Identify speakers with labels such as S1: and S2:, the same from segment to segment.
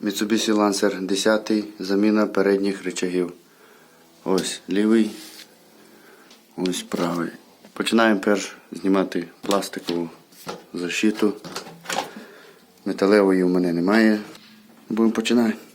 S1: Mitsubishi Lancer 10, заміна передніх речагів. Ось лівий, ось правий. Починаємо перш знімати пластикову защиту. Металевої у мене немає. Будемо починати.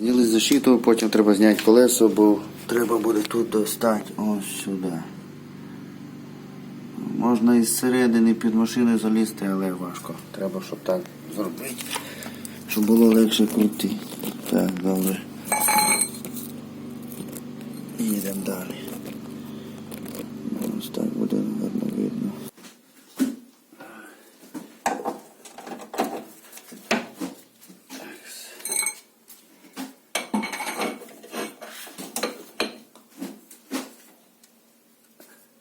S1: Зняли защиту, потім треба зняти колесо, бо треба буде тут достати ось сюди. Можна із середини під машиною залізти, але важко. Треба, щоб так зробити, щоб було легше крути. Так, добре. Їдемо далі. Ось так буде гарно видно.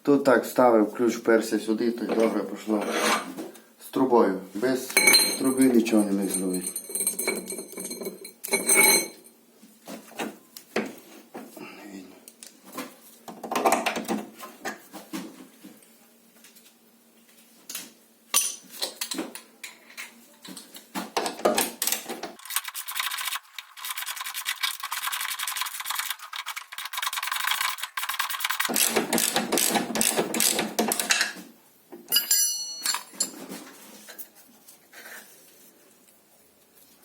S1: Тут так ставив, ключ вперся сюди, то добре пішло. З трубою. Без труби нічого не міг зробити. Не видно.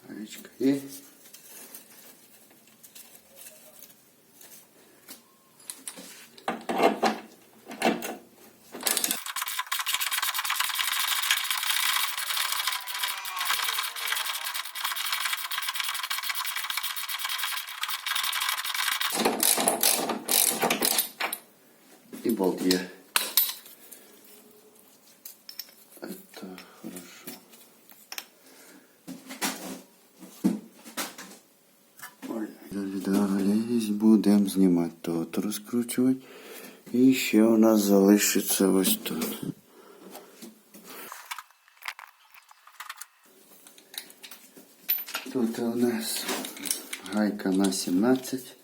S1: Річка є. І болт є. Это хорошо. Далі далі будемо знімати тут, розкручувати. І ще у нас залишиться ось тут. Тут у нас гайка на 17.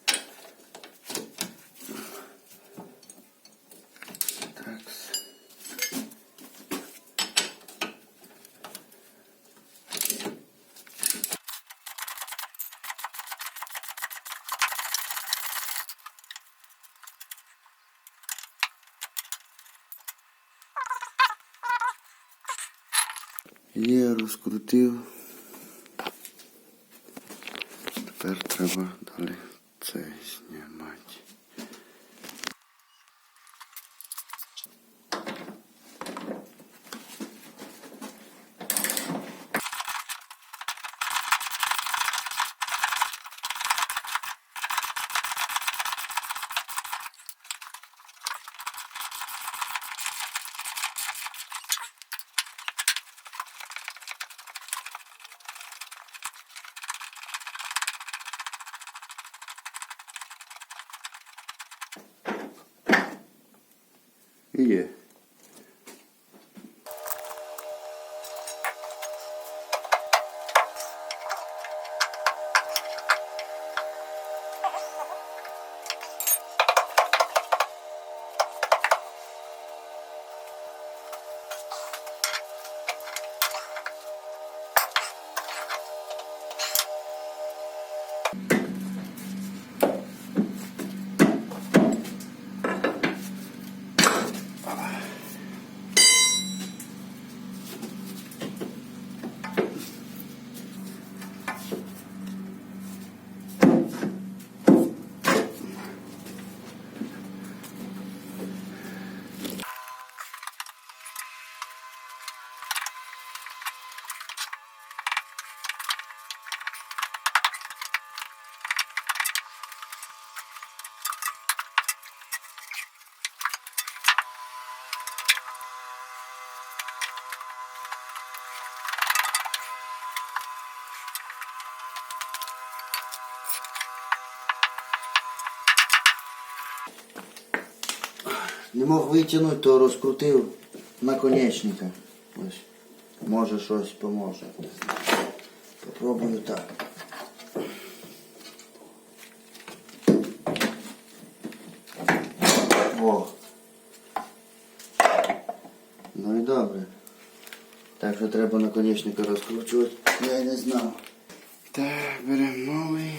S1: Є, розкрутив. Тепер треба далі це знімати. І Не мог витягнути, то розкрутив наконечника. Ось. Може щось поможе. Попробую так. О. Ну і добре. Так що треба наконечника розкручувати. Я не знав. Так, беремо новий.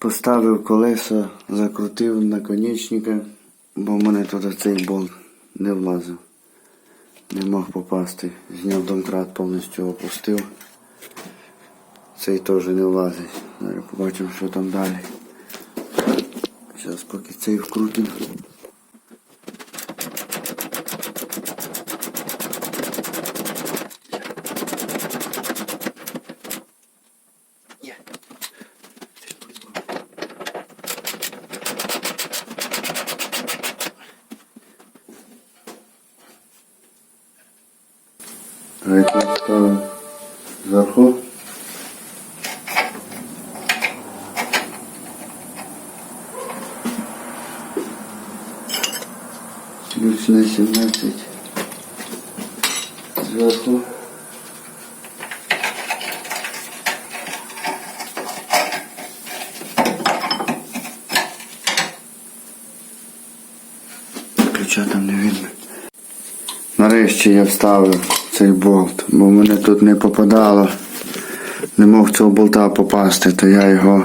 S1: Поставив колесо, закрутив наконечника, бо в мене туди цей болт не влазив. Не мог попасти. Зняв домкрат повністю опустив. Цей теж не влазить. Зараз побачимо, що там далі. Зараз поки цей вкрутимо. Рейку ставимо зверху. Ключ на 17 зверху. Ключа там не видно. Нарешті я вставив цей болт, бо мене тут не попадало. Не мог цього болта попасти, то я його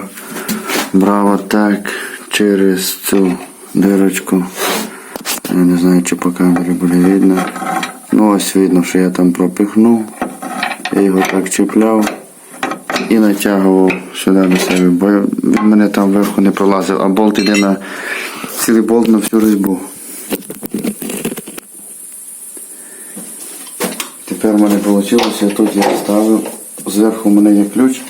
S1: брав отак через цю дирочку. Я не знаю, чи по камері буде видно. Ну ось видно, що я там пропихнув. Я його так чіпляв і натягував сюди до себе, бо він мене там вверху не пролазив, а болт іде на цілий болт на всю різьбу. Тепер в мене вийшло, тут я ставлю. Зверху в мене є ключ.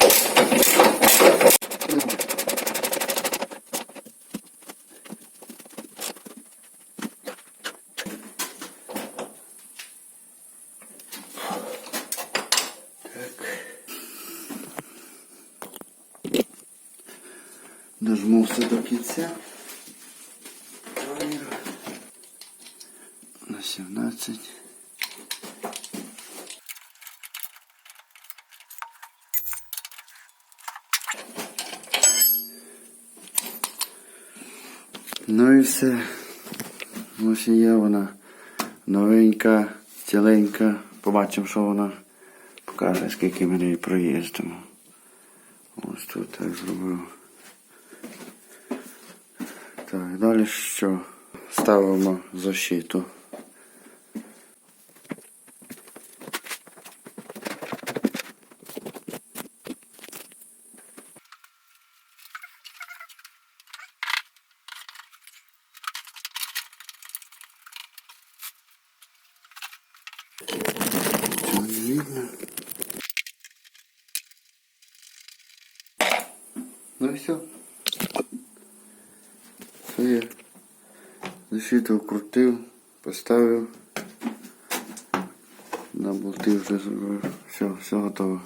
S1: Дожму все до кінця. На 17. Ну і все. Ось є вона новенька, ціленька. Побачимо, що вона покаже, скільки ми неї проїздимо. Ось тут так зробив. Так, далі що? Ставимо защиту. Видно. Ну і все. Все я Защиту крутил, поставив. На болти вже зробив. Все, все готово.